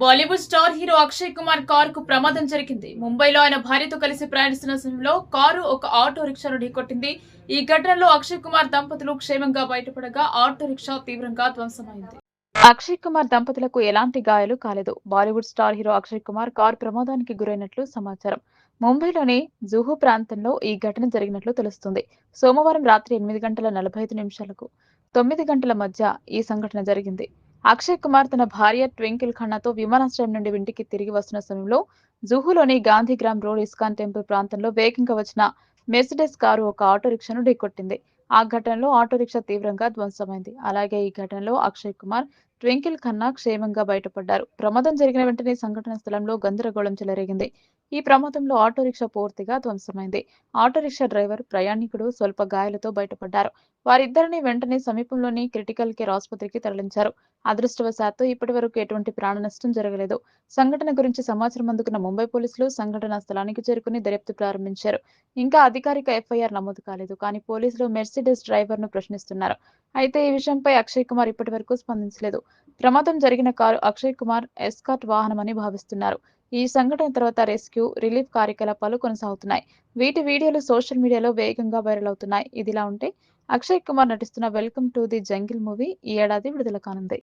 Bollywood star hero Akshay Kumar car కు ప్రమాదం జరిగింది. ముంబైలో ఆయన భార్యతో కలిసి ప్రయాణిస్తున్న సమయంలో కారు ఒక ఆటో రిక్షాను ఢీకొట్టింది. ఈ ఘటనలో అక్షయ్ కుమార్ దంపతులు క్షేమంగా బయటపడగా ఆటో రిక్షా తీవ్రంగా ధ్వంసమైంది. అక్షయ్ కుమార్ దంపతులకు ఎలాంటి గాయాలు కాలేదు. Bollywood star hero Akshay Kumar car ప్రమాదానికి గురైనట్లు సమాచారం. ముంబైలోని జుహు ప్రాంతంలో ఈ ఘటన జరిగినట్లు తెలుస్తుంది. సోమవారం రాత్రి ఎనిమిది గంటల నలభై ఐదు నిమిషాలకు తొమ్మిది గంటల మధ్య ఈ సంఘటన జరిగింది. అక్షయ్ కుమార్ తన భార్య ట్వింకిల్ ఖన్నాతో విమానాశ్రయం నుండి ఇంటికి తిరిగి వస్తున్న సమయంలో జుహులోని గాంధీగ్రామ్ రోడ్ ఇస్కాన్ టెంపుల్ ప్రాంతంలో వేగంగా వచ్చిన మెర్సిడెస్ కారు ఒక ఆటో రిక్షాను ఢీకొట్టింది. ఆ ఘటనలో ఆటో రిక్షా తీవ్రంగా ధ్వంసమైంది. అలాగే ఈ ఘటనలో అక్షయ్ కుమార్ ట్వింకిల్ ఖన్నా క్షేమంగా బయటపడ్డారు. ప్రమాదం జరిగిన వెంటనే సంఘటన స్థలంలో గందరగోళం చెలరేగింది. ఈ ప్రమాదంలో ఆటో రిక్షా పూర్తిగా ధ్వంసమైంది. ఆటో రిక్షా డ్రైవర్ ప్రయాణికుడు స్వల్ప గాయాలతో బయటపడ్డారు. వారిద్దరిని వెంటనే సమీపంలోని క్రిటికల్ కేర్ ఆసుపత్రికి తరలించారు. అదృష్టవశాత్తు ఇప్పటి వరకు ఎటువంటి ప్రాణ నష్టం జరగలేదు. సంఘటన గురించి సమాచారం అందుకున్న ముంబై పోలీసులు సంఘటనా స్థలానికి చేరుకుని దర్యాప్తు ప్రారంభించారు. ఇంకా అధికారిక ఎఫ్ఐఆర్ నమోదు కాలేదు. కానీ పోలీసులు మెర్సిడెస్ డ్రైవర్ను ప్రశ్నిస్తున్నారు. అయితే ఈ విషయంపై అక్షయ్ కుమార్ ఇప్పటి వరకు స్పందించలేదు. ప్రమాదం జరిగిన కారు అక్షయ్ కుమార్ ఎస్కాట్ వాహనమని భావిస్తున్నారు. ఈ సంఘటన తర్వాత రెస్క్యూ రిలీఫ్ కార్యకలాపాలు కొనసాగుతున్నాయి. వీటి వీడియోలు సోషల్ మీడియాలో వేగంగా వైరల్ అవుతున్నాయి. ఇదిలా ఉంటే అక్షయ్ కుమార్ నటిస్తున్న welcome to the jungle movie ఈ ఏడాది విడుదల కానుంది.